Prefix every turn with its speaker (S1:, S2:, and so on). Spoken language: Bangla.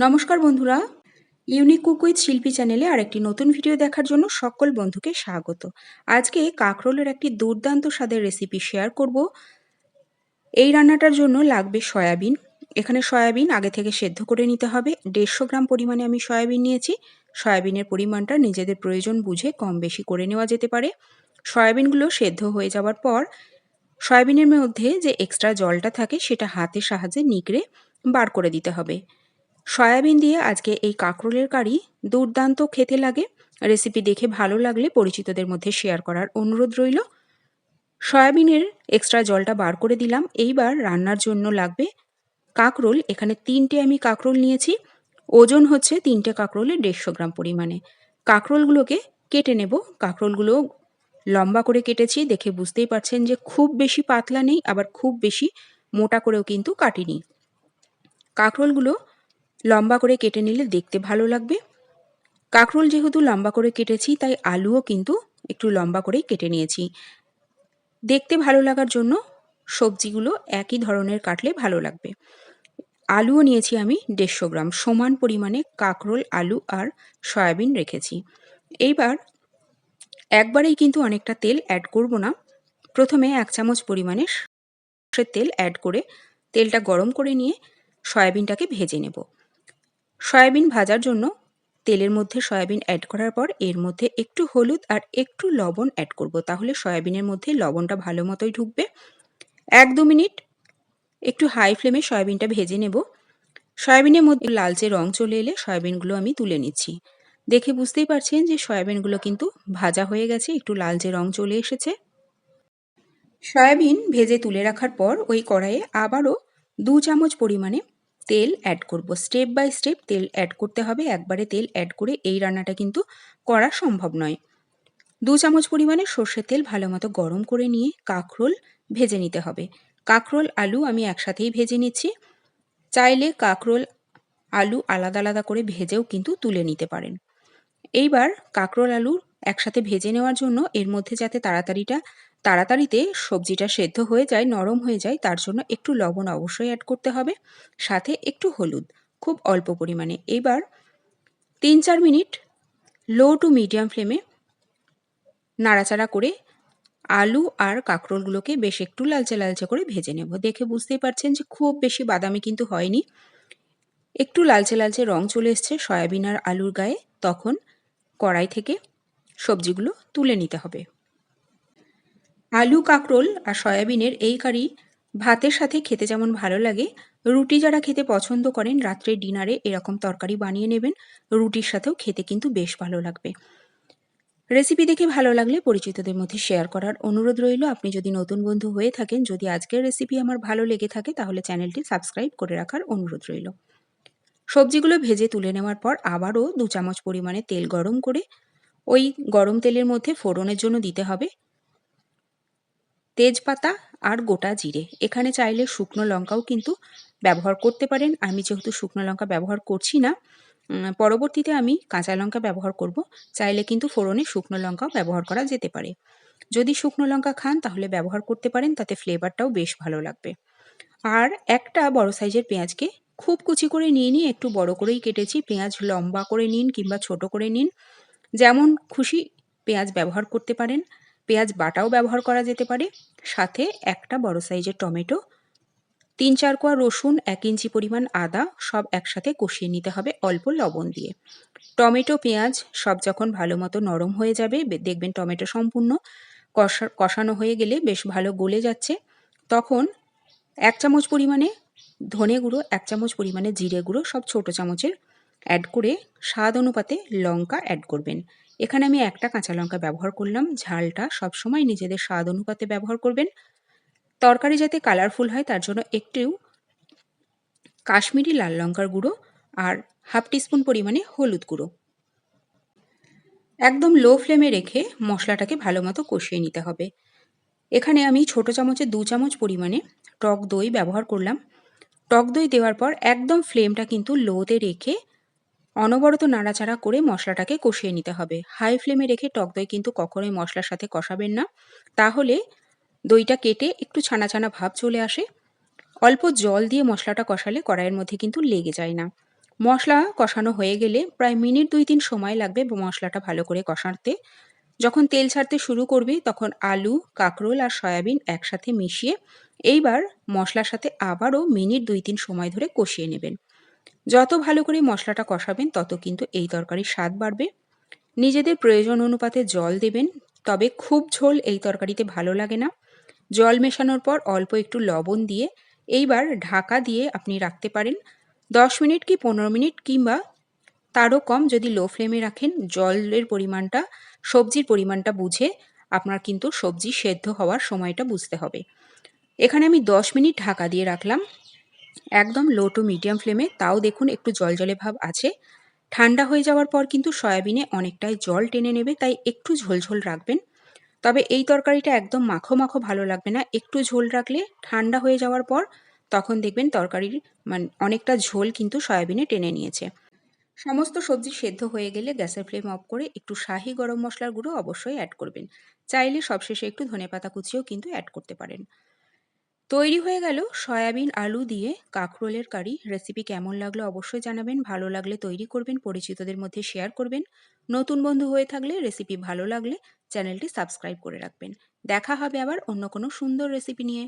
S1: নমস্কার বন্ধুরা। ইউনিক কুক শিল্পী চ্যানেলে আরেকটি নতুন ভিডিও দেখার জন্য সকল বন্ধুকে স্বাগত। আজকে কাঁকরোলের একটি দুর্দান্ত স্বাদের রেসিপি শেয়ার করব। এই রান্নাটার জন্য লাগবে সয়াবিন। এখানে সয়াবিন আগে থেকে সেদ্ধ করে নিতে হবে। দেড়শো গ্রাম পরিমাণে আমি সয়াবিন নিয়েছি। সয়াবিনের পরিমাণটা নিজেদের প্রয়োজন বুঝে কম বেশি করে নেওয়া যেতে পারে। সয়াবিনগুলো সেদ্ধ হয়ে যাওয়ার পর সয়াবিনের মধ্যে যে এক্সট্রা জলটা থাকে সেটা হাতের সাহায্যে নিগড়ে বার করে দিতে হবে। সয়াবিন দিয়ে আজকে এই কাঁকরোলের কারি দুর্দান্ত খেতে লাগে। রেসিপি দেখে ভালো লাগলে পরিচিতদের মধ্যে শেয়ার করার অনুরোধ রইল। সয়াবিনের এক্সট্রা জলটা বার করে দিলাম। এইবার রান্নার জন্য লাগবে কাঁকরোল। এখানে তিনটে আমি কাঁকরোল নিয়েছি। ওজন হচ্ছে তিনটে কাঁকরোলে দেড়শো গ্রাম পরিমাণে। কাঁকরোলগুলোকে কেটে নেব। কাঁকরোলগুলো লম্বা করে কেটেছি। দেখে বুঝতেই পারছেন যে খুব বেশি পাতলা নেই, আবার খুব বেশি মোটা করেও কিন্তু কাটিনি। কাঁকরোলগুলো লম্বা করে কেটে নিলে দেখতে ভালো লাগবে। কাঁকরোল যেহেতু লম্বা করে কেটেছি, তাই আলুও কিন্তু একটু লম্বা করেই কেটে নিয়েছি। দেখতে ভালো লাগার জন্য সবজিগুলো একই ধরনের কাটলে ভালো লাগবে। আলুও নিয়েছি আমি দেড়শো গ্রাম। সমান পরিমাণে কাঁকরোল, আলু আর সয়াবিন রেখেছি। এইবার একবারেই কিন্তু অনেকটা তেল অ্যাড করব না। প্রথমে এক চামচ পরিমাণে তেল অ্যাড করে তেলটা গরম করে নিয়ে সয়াবিনটাকে ভেজে নেব। সয়াবিন ভাজার জন্য তেলের মধ্যে সয়াবিন অ্যাড করার পর এর মধ্যে একটু হলুদ আর একটু লবণ অ্যাড করব। তাহলে সয়াবিনের মধ্যে লবণটা ভালো মতোই ঢুকবে। এক দু মিনিট একটু হাই ফ্লেমে সয়াবিনটা ভেজে নেব। সয়াবিনের মধ্যে লালচে রং চলে এলে সয়াবিনগুলো আমি তুলে নিচ্ছি। দেখে বুঝতেই পারছেন যে সয়াবিনগুলো কিন্তু ভাজা হয়ে গেছে, একটু লালচে রং চলে এসেছে। সয়াবিন ভেজে তুলে রাখার পর ওই কড়াইয়ে আবারও দু চামচ পরিমাণে তেল অ্যাড করব। স্টেপ বাই স্টেপ তেল অ্যাড করতে হবে। একবারে তেল অ্যাড করে এই রান্নাটা কিন্তু করা সম্ভব নয়। দু চামচ পরিমাণে সর্ষের তেল ভালো মতো গরম করে নিয়ে কাঁকরোল ভেজে নিতে হবে। কাঁকরোল, আলু আমি একসাথেই ভেজে নিচ্ছি। চাইলে কাঁকরোল, আলু আলাদা আলাদা করে ভেজেও কিন্তু তুলে নিতে পারেন। এইবার কাঁকরোল, আলু একসাথে ভেজে নেওয়ার জন্য এর মধ্যে যাতে তাড়াতাড়িটা তাড়াতাড়িতে সবজিটা সেদ্ধ হয়ে যায়, নরম হয়ে যায়, তার জন্য একটু লবণ অবশ্যই অ্যাড করতে হবে, সাথে একটু হলুদ, খুব অল্প পরিমাণে। এবার তিন চার মিনিট লো টু মিডিয়াম ফ্লেমে নাড়াচাড়া করে আলু আর কাঁকরোলগুলোকে বেশ একটু লালচে লালচে করে ভেজে নেব। দেখে বুঝতেই পারছেন যে খুব বেশি বাদামি কিন্তু হয়নি। একটু লালচে লালচে রং চলে এসছে সয়াবিন আর আলুর গায়ে, তখন কড়াই থেকে সবজিগুলো তুলে নিতে হবে। আলু, কাঁকরোল আর সয়াবিনের এই কারি ভাতের সাথে খেতে যেমন ভালো লাগে, রুটি যারা খেতে পছন্দ করেন রাত্রে ডিনারে এরকম তরকারি বানিয়ে নেবেন, রুটির সাথেও খেতে কিন্তু বেশ ভালো লাগবে। রেসিপি দেখে ভালো লাগলে পরিচিতদের মধ্যে শেয়ার করার অনুরোধ রইল। আপনি যদি নতুন বন্ধু হয়ে থাকেন, যদি আজকের রেসিপি আমার ভালো লেগে থাকে, তাহলে চ্যানেলটি সাবস্ক্রাইব করে রাখার অনুরোধ রইল। সবজিগুলো ভেজে তুলে নেওয়ার পর আবারও দু চামচ পরিমাণে তেল গরম করে, ওই গরম তেলের মধ্যে ফোড়নের জন্য দিতে হবে। তেজপাতা আর গোটা জিরে। এখানে চাইলে শুকনো লঙ্কাও কিন্তু ব্যবহার করতে পারেন। আমি যেহেতু শুকনো লঙ্কা ব্যবহার করছি না পরবর্তীতে আমি কাঁচা লঙ্কা ব্যবহার করব। চাইলে কিন্তু ফোড়নে শুকনো লঙ্কাও ব্যবহার করা যেতে পারে। যদি শুকনো লঙ্কা খান তাহলে ব্যবহার করতে পারেন, তাতে ফ্লেভারটাও বেশ ভালো লাগবে। আর একটা বড় সাইজের পেঁয়াজকে খুব কুচি করে নিয়ে নিয়ে একটু বড় করেই কেটেছি। পেঁয়াজ লম্বা করে নিন কিংবা ছোট করে নিন। যেমন খুশি পেঁয়াজ ব্যবহার করতে পারেন। পেঁয়াজ বাটাও ব্যবহার করা যেতে পারে। সাথে একটা বড় সাইজের টমেটো, তিন চার কোয়া রসুন, এক ইঞ্চি পরিমাণ আদা, সব একসাথে কষিয়ে নিতে হবে অল্প লবণ দিয়ে। টমেটো, পেঁয়াজ সব যখন ভালো মতো নরম হয়ে যাবে দেখবেন টমেটো সম্পূর্ণ কষা, কষানো হয়ে গেলে বেশ ভালো গলে যাচ্ছে। তখন এক চামচ পরিমাণে ধনে গুঁড়ো, এক চামচ পরিমাণে জিরে গুঁড়ো সব ছোট চামচের অ্যাড করে স্বাদ অনুপাতে লঙ্কা অ্যাড করবেন। এখানে আমি একটা কাঁচা লঙ্কা ব্যবহার করলাম। ঝালটা সবসময় নিজেদের স্বাদ অনুপাতে ব্যবহার করবেন। তরকারি যাতে কালারফুল হয়, তার জন্য একটু কাশ্মীরি লাল লঙ্কার গুঁড়ো আর হাফ টিস্পুন পরিমাণে হলুদ গুঁড়ো। একদম লো ফ্লেমে রেখে মশলাটাকে ভালো মতো কষিয়ে নিতে হবে। এখানে আমি ছোট চামচে দু চামচ পরিমাণে টক দই ব্যবহার করলাম। টক দই দেওয়ার পর একদম ফ্লেমটা কিন্তু লোতে রেখে অনবরত নাড়াচাড়া করে মশলাটাকে কষিয়ে নিতে হবে। হাই ফ্লেমে রেখে টক দই কিন্তু কখনোই মশলার সাথে কষাবেন না। তাহলে দইটা কেটে একটু ছানা ছানা ভাব চলে আসে। অল্প জল দিয়ে মশলাটা কষালে কড়াইয়ের মধ্যে কিন্তু লেগে যায় না। মশলা কষানো হয়ে গেলে প্রায় মিনিট দুই তিন সময় লাগবে মশলাটা ভালো করে কষাতে। যখন তেল ছাড়তে শুরু করবে তখন আলু, কাঁকরোল আর সয়াবিন একসাথে মিশিয়ে এইবার মশলার সাথে আবারও মিনিট দুই তিন সময় ধরে কষিয়ে নেবেন। যত ভালো করে মশলাটা কষাবেন, তত কিন্তু এই তরকারির স্বাদ বাড়বে। নিজেদের প্রয়োজন অনুপাতে জল দেবেন, তবে খুব ঝোল এই তরকারিতে ভালো লাগে না। জল মেশানোর পর অল্প একটু লবণ দিয়ে এইবার ঢাকা দিয়ে আপনি রাখতে পারেন। দশ মিনিট কি পনেরো মিনিট কিংবা তারও কম যদি লো ফ্লেমে রাখেন, জলের পরিমাণটা, সবজির পরিমাণটা বুঝে আপনার কিন্তু সবজি সেদ্ধ হওয়ার সময়টা বুঝতে হবে। এখানে আমি দশ মিনিট ঢাকা দিয়ে রাখলাম। একদম লো টু মিডিয়াম ফ্লেমে তাও দেখুন একটু জলজলে ভাব আছে। ঠান্ডা হয়ে যাওয়ার পর কিন্তু সয়াবিনে অনেকটাই জল টেনে নেবে, তাই একটু ঝোলঝোল রাখবেন। তবে এই তরকারিটা একদম মাখো মাখো ভালো লাগবে না। একটু ঝোল রাখলে ঠান্ডা হয়ে যাওয়ার পর তখন দেখবেন তরকারির মানে অনেকটা ঝোল কিন্তু সয়াবিনে টেনে নিয়েছে। সমস্ত সবজি সেদ্ধ হয়ে গেলে গ্যাসের ফ্লেম অফ করে একটু শাহি গরম মশলার গুঁড়ো অবশ্যই অ্যাড করবেন। চাইলে সবশেষে একটু ধনেপাতা কুচিও কিন্তু অ্যাড করতে পারেন। তৈরি হয়ে গেল সয়াবিন, আলু দিয়ে কাঁকরোলের কারি। রেসিপি কেমন লাগল অবশ্যই জানাবেন। ভালো লাগলে তৈরি করবেন, পরিচিতদের মধ্যে শেয়ার করবেন। নতুন বন্ধু হয়ে থাকলে রেসিপি ভালো লাগলে চ্যানেলটি সাবস্ক্রাইব করে রাখবেন। দেখা হবে আবার অন্য কোনো সুন্দর রেসিপি নিয়ে।